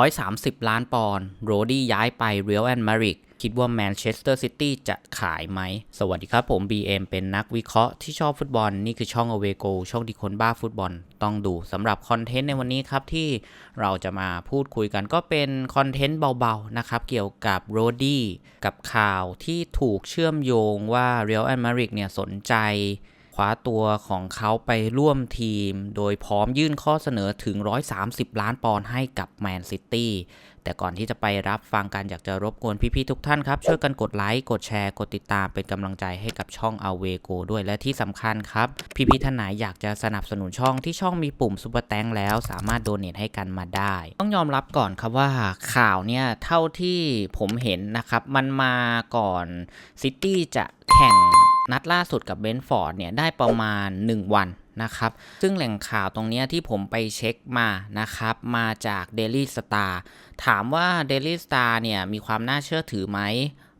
130 ล้านปอนด์โรดี้ย้ายไปเรียลแอนด์มาริกคิดว่าแมนเชสเตอร์ซิตี้จะขายไหม สวัสดีครับผม BM เป็นนักวิเคราะห์ที่ชอบฟุตบอล นี่คือช่อง a w a g o ช่องที่คนบ้าฟุตบอลต้องดูสำหรับคอนเทนต์ในวันนี้ครับที่เราจะมาพูดคุยกันก็เป็นคอนเทนต์เบาๆนะครับ เกี่ยวกับโรดี้กับข่าวที่ถูกเชื่อมโยงว่าเรียลแอนด์มาริกเนี่ยสนใจ คว้าตัวของเขาไปร่วมทีม โดยพร้อมยื่นข้อเสนอถึง 130 ล้านปอนด์ให้กับแมนซิตี้แต่ก่อนที่จะไปรับฟังกันอยากจะรบกวนพี่ๆทุกท่านครับ ช่วยกันกดไลค์ กดแชร์ กดติดตามเป็นกำลังใจให้กับช่อง a w e g o ด้วยและที่สำคัญครับ พี่ๆท่านไหนอยากจะสนับสนุนช่องที่ช่องมีปุ่มซุปเปอร์แตงแล้วสามารถโดเนทให้กันมาได้ ต้องยอมรับก่อนครับว่าข่าวเนี่ย เท่าที่ผมเห็นนะครับ มันมาก่อนซิตี้จะแข่ง นัดล่าสุดกับเบนฟอร์ดเนี่ยได้ประมาณ 1 วันนะครับ ซึ่งแหล่งข่าวตรงนี้ที่ผมไปเช็คมานะครับ มาจาก Daily Star ถามว่า Daily Star เนี่ยมีความน่าเชื่อถือไหม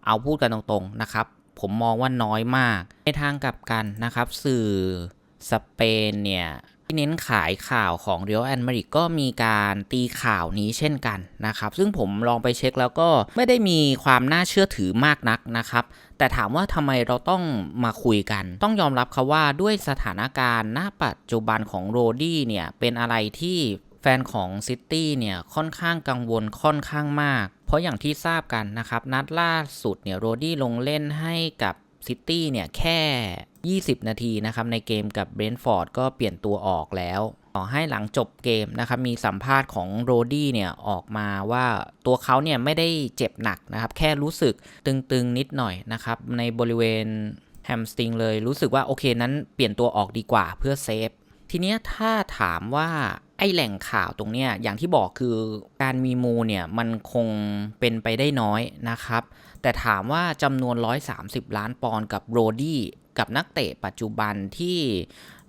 เอาพูดกันตรงๆนะครับ ผมมองว่าน้อยมาก ในทางกลับกันนะครับ สื่อสเปนเนี่ย ที่เน้นขายข่าวของ Real and Madrid ก็มีการตีข่าวนี้เช่นกันนะครับ ซึ่งผมลองไปเช็คแล้วก็ไม่ได้มีความน่าเชื่อถือมากนักนะครับแต่ถามว่าทำไมเราต้องมาคุยกัน ต้องยอมรับครับว่าด้วยสถานการณ์ณปัจจุบันของโรดี้เนี่ยเป็นอะไรที่แฟนของซิตี้เนี่ยค่อนข้างกังวลค่อนข้างมาก เพราะอย่างที่ทราบกันนะครับ นัดล่าสุดเนี่ยโรดี้ลงเล่นให้กับซิตี้เนี่ยแค่ 20 นาทีนะครับในเกมกับเบรนท์ฟอร์ดก็เปลี่ยนตัวออกแล้วขอให้หลังจบเกมนะครับมีสัมภาษณ์ของโรดี้เนี่ยออกมาว่าตัวเขาเนี่ยไม่ได้เจ็บหนักนะครับ แค่รู้สึกตึงๆนิดหน่อยนะครับ ในบริเวณแฮมสติงเลยรู้สึกว่าโอเคนั้นเปลี่ยนตัวออกดีกว่าเพื่อเซฟทีเนี้ยถ้าถามว่าไอแหล่งข่าวตรงเนี้ยอย่างที่บอกคือการมีมูเนี่ยมันคงเป็นไปได้น้อยนะครับ แต่ถามว่าจำนวน 130 ล้านปอนด์กับโรดี้ กับนักเตะปัจจุบันที่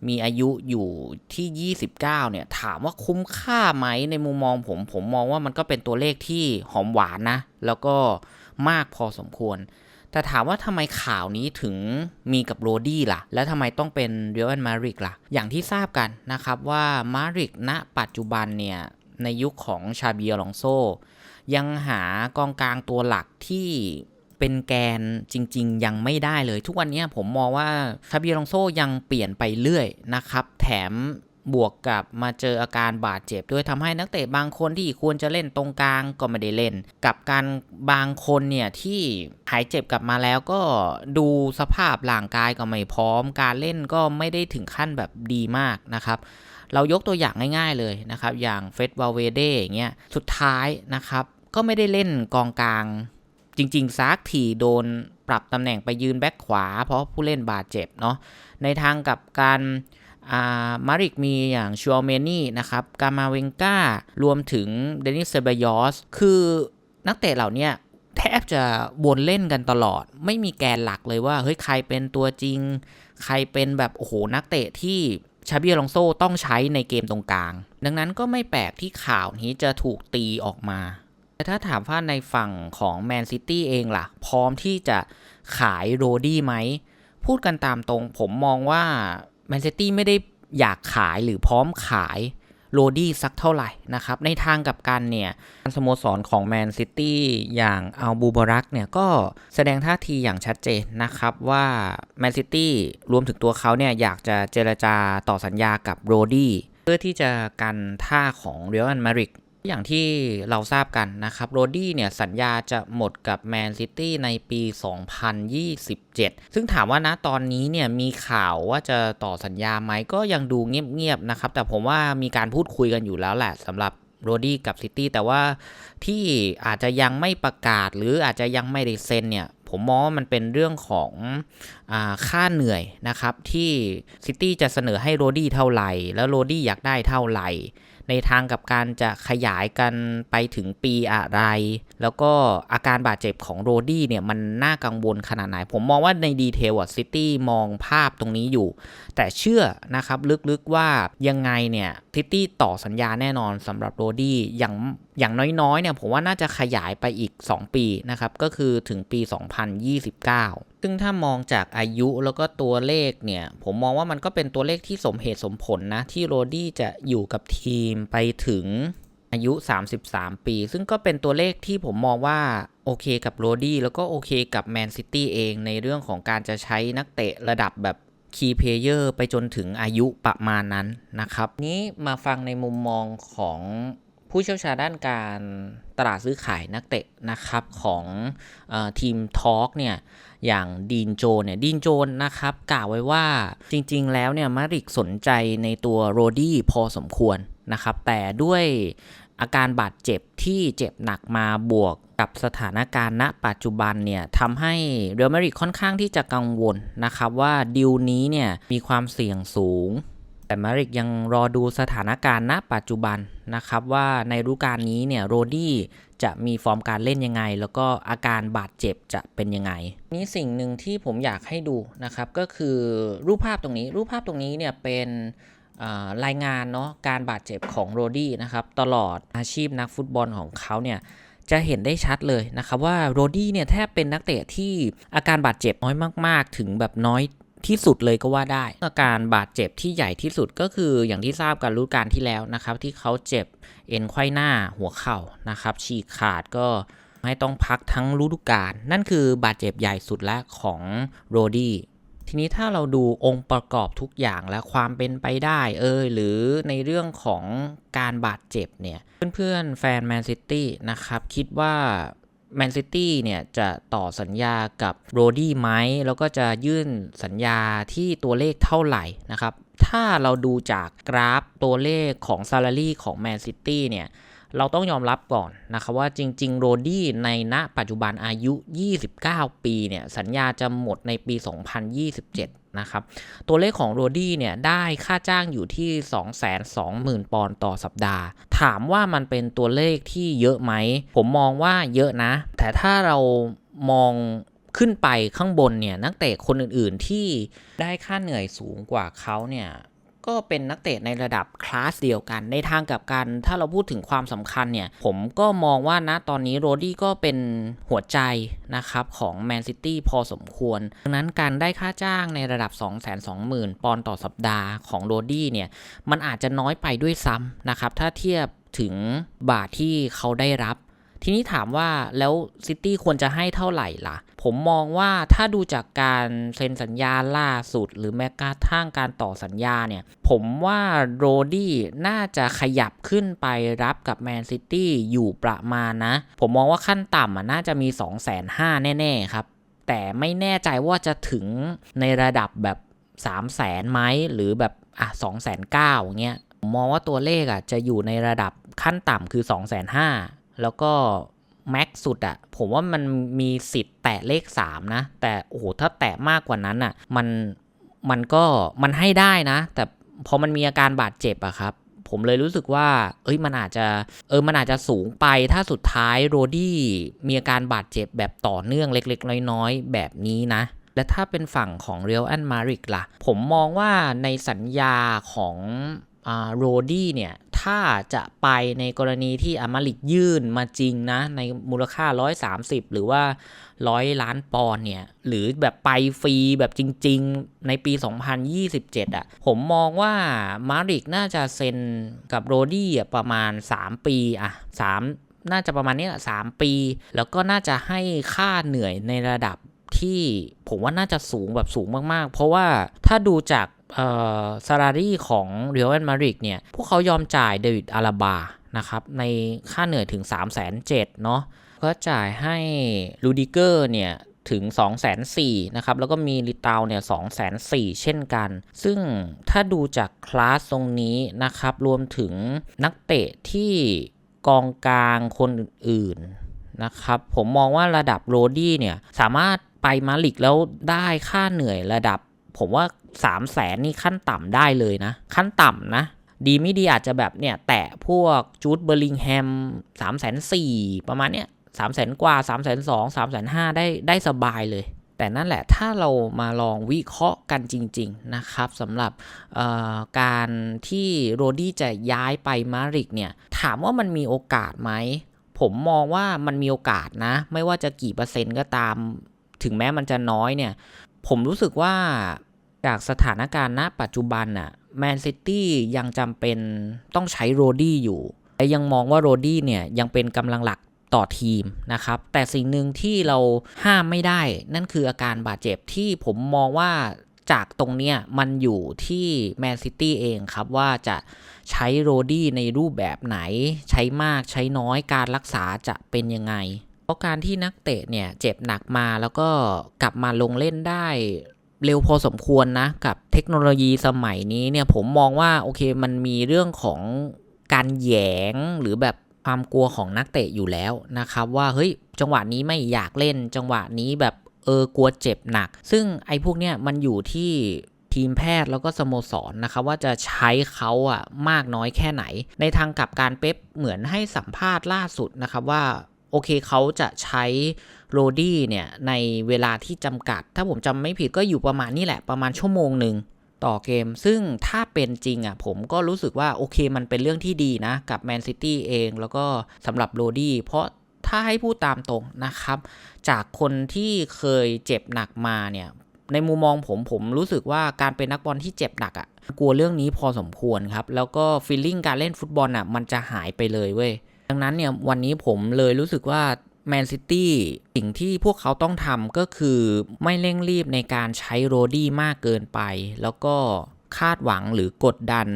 มีอายุอยู่ที่ 29 เนี่ย ถามว่าคุ้มค่าไหมในมุมมองผม ผมมองว่ามันก็เป็นตัวเลขที่หอมหวานนะ แล้วก็มากพอสมควร แต่ถามว่าทำไมข่าวนี้ถึงมีกับโรดี้ล่ะ แล้วทำไมต้องเป็นเรียลแอนมาริกล่ะ อย่างที่ทราบกันนะครับว่ามาริกณปัจจุบันเนี่ย ในยุคของชาเบียลองโซ ยังหากองกลางตัวหลักที่ เป็นแกนจริง ๆ ยังไม่ได้เลย ทุกวันนี้ผมมองว่าชาบียลองโซยังเปลี่ยนไปเรื่อยนะครับ แถมบวกกับมาเจออาการบาดเจ็บด้วยทำให้นักเตะบางคนที่ควรจะเล่นตรงกลางก็ไม่ได้เล่น กับการบางคนเนี่ยที่หายเจ็บกลับมาแล้วก็ดูสภาพร่างกายก็ไม่พร้อม การเล่นก็ไม่ได้ถึงขั้นแบบดีมากนะครับ เรายกตัวอย่างง่ายๆเลยนะครับ อย่างเฟสวาเวเดอย่างเงี้ยสุดท้ายนะครับ ก็ไม่ได้เล่นกองกลาง จริง ๆซักทีโดนปรับตำแหน่งไปยืนแบ็คขวา เพราะผู้เล่นบาดเจ็บเนาะในทางกับการมาริกมีอย่างชัวเมนี่นะครับกามาเวงการวมถึงเดนิสเซบยอสคือนักเตะเหล่านี้แทบจะวนเล่นกันตลอด ไม่มีแกนหลักเลยว่าเฮ้ยใครเป็นตัวจริง ใครเป็นแบบโอ้โหนักเตะที่ชาบียลองโซต้องใช้ในเกมตรงกลาง ดังนั้นก็ไม่แปลกที่ข่าวนี้จะถูกตีออกมา แต่ถ้าถามว่าในฝั่งของแมนซิตี้เองล่ะ พร้อมที่จะขายโรดี้ไหม พูดกันตามตรงผมมองว่าแมนซิตี้ไม่ได้อยากขายหรือพร้อมขายโรดี้สักเท่าไหร่นะครับ ในทางกับการเนี่ยสโมสรของแมนซิตี้อย่างอัลบูบารักเนี่ยก็แสดงท่าทีอย่างชัดเจนนะครับว่าแมนซิตี้รวมถึงตัวเขาเนี่ยอยากจะเจรจาต่อสัญญากับโรดี้เพื่อที่จะกันท่าของเรียลแอนมาริก อย่างที่เราทราบกันนะครับโรดี้เนี่ยสัญญาจะหมดกับแมนซิตี้ในปี 2027 ซึ่งถามว่านะตอนนี้เนี่ยมีข่าวว่าจะต่อสัญญาไหมก็ยังดูเงียบๆนะครับ แต่ผมว่ามีการพูดคุยกันอยู่แล้วแหละสำหรับโรดี้กับซิตี้แต่ว่าที่อาจจะยังไม่ประกาศหรืออาจจะยังไม่ได้เซ็นเนี่ยผมมองว่ามันเป็นเรื่องของอค่าเหนื่อยนะครับที่ซิตี้จะเสนอให้โรดี้เท่าไหร่ แล้วโรดี้อยากได้เท่าไหร่ ในทางกับการจะขยายกันไปถึงปีอะไร แล้วก็อาการบาดเจ็บของโรดี้เนี่ยมันน่ากังวลขนาดไหน ผมมองว่าในดีเทลอะซิตี้มองภาพตรงนี้อยู่ แต่เชื่อนะครับลึกๆว่ายังไงเนี่ยซิตี้ต่อสัญญาแน่นอนสำหรับโรดี้อย่างอย่างน้อยๆเนี่ยผมว่าน่าจะขยายไปอีก 2 ปีนะครับก็คือถึงปี 2029 ซึ่งถ้ามองจากอายุแล้วก็ตัวเลขเนี่ย ผมมองว่ามันก็เป็นตัวเลขที่สมเหตุสมผลนะ ที่โรดี้จะอยู่กับทีมไปถึงอายุ 33 ปี ซึ่งก็เป็นตัวเลขที่ผมมองว่า โอเคกับโรดี้แล้วก็โอเคกับแมนซิตี้เองในเรื่องของการจะใช้นักเตะระดับแบบคีย์เพลเยอร์ไปจนถึงอายุประมาณนั้นนะครับ นี้มาฟังในมุมมองของ ผู้เชี่ยวชาญด้านการตลาดซื้อขายนักเตะนะครับของอทีมทอล์กเนี่ยอย่างดีนโจนเนี่ยดีนโจนนะครับกล่าวไว้ว่าจริงๆ แล้วเนี่ยมาริกสนใจในตัวโรดี้พอสมควรนะครับแต่ด้วยอาการบาดเจ็บที่เจ็บหนักมาบวกกับสถานการณ์ณปัจจุบันเนี่ยทำให้เรอัลมาดริดค่อนข้างที่จะกังวลนะครับว่าดิวนี้เนี่ยมีความเสี่ยงสูง แต่มาริกยังรอดูสถานการณ์ณปัจจุบันนะครับว่าในฤดูกาลนี้เนี่ยโรดี้จะมีฟอร์มการเล่นยังไง แล้วก็อาการบาดเจ็บจะเป็นยังไง นี่สิ่งหนึ่งที่ผมอยากให้ดูนะครับก็คือรูปภาพตรงนี้ รูปภาพตรงนี้เนี่ยเป็นรายงานเนาะการบาดเจ็บของโรดี้นะครับตลอดอาชีพนักฟุตบอลของเขาเนี่ยจะเห็นได้ชัดเลยนะครับว่าโรดี้เนี่ยแทบเป็นนักเตะที่อาการบาดเจ็บน้อยมาก ๆ ถึงแบบน้อย ที่สุดเลยก็ว่าได้อาการบาดเจ็บที่ใหญ่ที่สุดก็คืออย่างที่ทราบกันรู้การที่แล้วนะครับ ที่เขาเจ็บเอ็นไขว้หน้าหัวเข่านะครับฉีกขาดก็ไม่ต้องพักทั้งฤดูกาลนั่นคือบาดเจ็บใหญ่สุดแล้วของโรดี้ทีนี้ถ้าเราดูองค์ประกอบทุกอย่างและความเป็นไปได้เอยหรือในเรื่องของการบาดเจ็บเนี่ย เพื่อนๆแฟนแมนซิตี้นะครับ คิดว่า แมนซิตี้เนี่ยจะต่อสัญญากับโรดี้ไหมแล้วก็จะยื่นสัญญาที่ตัวเลขเท่าไหร่นะครับ ถ้าเราดูจากกราฟตัวเลขของซา l a รีของแมนซิตี้เนี่ยเราต้องยอมรับก่อนนะครับว่าจริง ๆ โรดี้ในณปัจจุบันอายุ 29 ปีเนี่ยสัญญาจะหมดในปี 2027 นะครับ ตัวเลขของโรดี้เนี่ยได้ค่าจ้างอยู่ที่ 220,000 ปอนด์ต่อสัปดาห์ ถามว่ามันเป็นตัวเลขที่เยอะไหม ผมมองว่าเยอะนะ แต่ถ้าเรามองขึ้นไปข้างบนเนี่ยนักเตะคนอื่นๆที่ได้ค่าเหนื่อยสูงกว่าเขาเนี่ย ก็เป็นนักเตะในระดับคลาสเดียวกัน ในทางกับกันถ้าเราพูดถึงความสำคัญเนี่ย ผมก็มองว่านะตอนนี้โรดี้ก็เป็นหัวใจนะครับของแมนซิตี้พอสมควร ดังนั้นการได้ค่าจ้างในระดับ 220,000 ปอนด์ต่อสัปดาห์ของโรดี้เนี่ย มันอาจจะน้อยไปด้วยซ้ำนะครับ ถ้าเทียบถึงบาทที่เขาได้รับ ทีนี้ถามว่าแล้วซิตี้ควรจะให้เท่าไหร่ล่ะ ผมมองว่าถ้าดูจากการเซ็นสัญญาล่าสุด หรือแม้กระทั่งการต่อสัญญาเนี่ย ผมว่าโรดี้น่าจะขยับขึ้นไปรับกับแมนซิตี้อยู่ประมาณนะ ผมมองว่าขั้นต่ำอะน่าจะมี 2 5 0 0 0แน่ ๆ ครับ แต่ไม่แน่ใจว่าจะถึงในระดับแบบ3 0 0แสนไหมหรือแบบอะ2 9 0 0 0เงี้ยมมองว่าตัวเลขอะจะอยู่ในระดับขั้นต่ำคือ 2 5 0 0 0 แล้วก็แม็กสุดอะผมว่ามันมีสิทธิ์แตะเลข 3 นะ แต่โอ้โหถ้าแตะมากกว่านั้นอะมันมันก็มันให้ได้นะ แต่พอมันมีอาการบาดเจ็บอะครับผมเลยรู้สึกว่า เอ้ย มันอาจจะ เออ มันอาจจะสูงไป ถ้าสุดท้ายโรดี้มีอาการบาดเจ็บแบบต่อเนื่องเล็กๆ น้อยๆ แบบนี้นะ และถ้าเป็นฝั่งของเรียลแอนมาริกล่ะ ผมมองว่าในสัญญาของ โรดี้เนี่ยถ้าจะไปในกรณีที่อามาริกยื่นมาจริงนะ ในมูลค่า 130 หรือว่า 100 ล้านปอนเนี่ย หรือแบบไปฟรีแบบจริง ๆ ในปี 2027อะ่ะ ผมมองว่ามาริกน่าจะเซ็นกับโรดี้ประมาณ 3 ปีอะ3น่าจะประมาณนี้แหละ3ปี แล้วก็น่าจะให้ค่าเหนื่อยในระดับ ที่ผมว่าน่าจะสูงแบบสูงมากๆ เพราะว่าถ้าดูจากเอ่อซารารีของเรียลแอนมาริกเนี่ย พวกเขายอมจ่ายเดวิดอาราบานะครับ ในค่าเหนื่อยถึง 3 7 0 0 0เนาะก็จ่ายให้ลูดิเกอร์เนี่ยถึง 2 4 0 0 0นะครับ แล้วก็มีลิตาเนี่ย2 4 0 0 0 เช่นกัน ซึ่งถ้าดูจากคลาสตรงนี้นะครับ รวมถึงนักเตะที่กองกลางคนอื่นๆนะครับ ผมมองว่าระดับโรดี้เนี่ย สามารถ ไปมาลิกแล้วได้ค่าเหนื่อยระดับ ผมว่า3 0 0แสนนี่ขั้นต่ำได้เลยนะ ขั้นต่ำนะ ดีไม่ดีอาจจะแบบเนี่ย แตะพวกจูดเบอร์ลิงแฮม3 4 0 0 0ประมาณเนี้ย3 0 0 0 0กว่า3 2 0 0 0 3 5 0 0ได้ได้สบายเลย แต่นั่นแหละถ้าเรามาลองวิเคราะห์กันจริง ๆ นะครับสำหรับการที่โรดี้จะย้ายไปมาริกเนี่ย ถามว่ามันมีโอกาสไหมผมมองว่ามันมีโอกาสนะ ไม่ว่าจะกี่เปอร์เซ็นต์ก็ตาม ถึงแม้มันจะน้อยเนี่ย ผมรู้สึกว่าจากสถานการณ์ณปัจจุบันน่ะแมนซิตี้ยังจำเป็นต้องใช้โรดี้อยู่ และยังมองว่าโรดี้เนี่ยยังเป็นกำลังหลักต่อทีมนะครับ แต่สิ่งหนึ่งที่เราห้ามไม่ได้ นั่นคืออาการบาดเจ็บที่ผมมองว่าจากตรงเนี้ยมันอยู่ที่แมนซิตี้เองครับ ว่าจะใช้โรดี้ในรูปแบบไหน ใช้มากใช้น้อยการรักษาจะเป็นยังไง เพราะการที่นักเตะเนี่ยเจ็บหนักมาแล้วก็กลับมาลงเล่นได้เร็วพอสมควรนะ กับเทคโนโลยีสมัยนี้เนี่ยผมมองว่าโอเคมันมีเรื่องของการแยงหรือแบบความกลัวของนักเตะอยู่แล้วนะครับ ว่าเฮ้ยจังหวะนี้ไม่อยากเล่น จังหวะนี้แบบเออกลัวเจ็บหนัก ซึ่งไอ้พวกเนี้ยมันอยู่ที่ทีมแพทย์แล้วก็สโมสรนะครับว่าจะใช้เขาอะมากน้อยแค่ไหน ในทางกลับการเป๊ปเหมือนให้สัมภาษณ์ล่าสุดนะครับว่า โอเคเขาจะใช้โรดี้เนี่ยในเวลาที่จำกัด ถ้าผมจำไม่ผิดก็อยู่ประมาณนี้แหละประมาณชั่วโมงหนึ่งต่อเกม ซึ่งถ้าเป็นจริงอะผมก็รู้สึกว่าโอเคมันเป็นเรื่องที่ดีนะ กับแมนซิตี้เองแล้วก็สำหรับโรดี้เพราะถ้าให้พูดตามตรงนะครับ จากคนที่เคยเจ็บหนักมาเนี่ยในมุมมองผมผมรู้สึกว่าการเป็นนักบอลที่เจ็บหนักอะ่ะกลัวเรื่องนี้พอสมควรครับ แล้วก็ฟีลลิ่งการเล่นฟุตบอลอะมันจะหายไปเลยเว้ย ดังนั้นเนี่ยวันนี้ผมเลยรู้สึกว่าแมนซิตี้สิ่งที่พวกเขาต้องทำก็คือไม่เร่งรีบในการใช้โรดี้มากเกินไป แล้วก็คาดหวังหรือกดดัน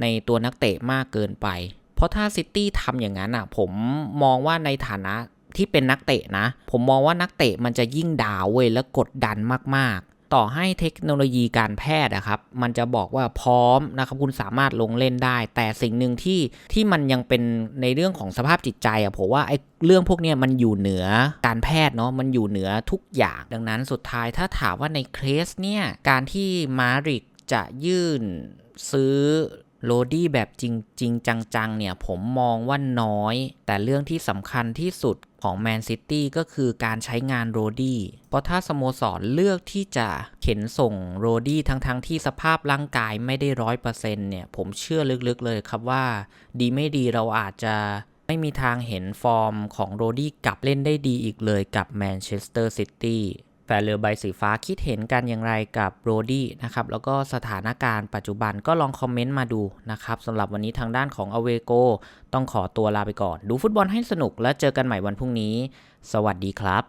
ในตัวนักเตะมากเกินไป เพราะถ้าซิตี้ทำอย่างนั้นอะ ผมมองว่าในฐานะที่เป็นนักเตะนะ ผมมองว่านักเตะมันจะยิ่งดาวเว้ยและกดดันมากๆ ต่อให้เทคโนโลยีการแพทย์นะครับ มันจะบอกว่าพร้อมนะครับคุณสามารถลงเล่นได้ แต่สิ่งหนึ่งที่ที่มันยังเป็นในเรื่องของสภาพจิตใจอะผมว่าไอ้เรื่องพวกนี้มันอยู่เหนือการแพทย์เนาะมันอยู่เหนือทุกอย่าง ดังนั้นสุดท้ายถ้าถามว่าในเคสเนี่ยการที่มาริกจะยื่นซื้อ โรดี้แบบจริงจริงจังๆเนี่ยผมมองว่าน้อย แต่เรื่องที่สำคัญที่สุดของแมนซิตี้ก็คือการใช้งานโรดี้เพราะถ้าสโมสรเลือกที่จะเข็นส่งโรดี้ทั้งๆทที่สภาพร่างกายไม่ได้ร้อยเปอร์เซ็นต์เนี่ยผมเชื่อลึกๆเลยครับว่า ดีไม่ดีเราอาจจะไม่มีทางเห็นฟอร์มของโรดี้กลับเล่นได้ดีอีกเลยกับแมนเชสเตอร์ซิตี้ แฟนเรือใบสีฟ้าคิดเห็นกันอย่างไรกับโรดี้นะครับแล้วก็สถานการณ์ปัจจุบันก็ลองคอมเมนต์มาดูนะครับสำหรับวันนี้ทางด้านของอเวโกต้องขอตัวลาไปก่อน ดูฟุตบอลให้สนุกแล้วเจอกันใหม่วันพรุ่งนี้ สวัสดีครับ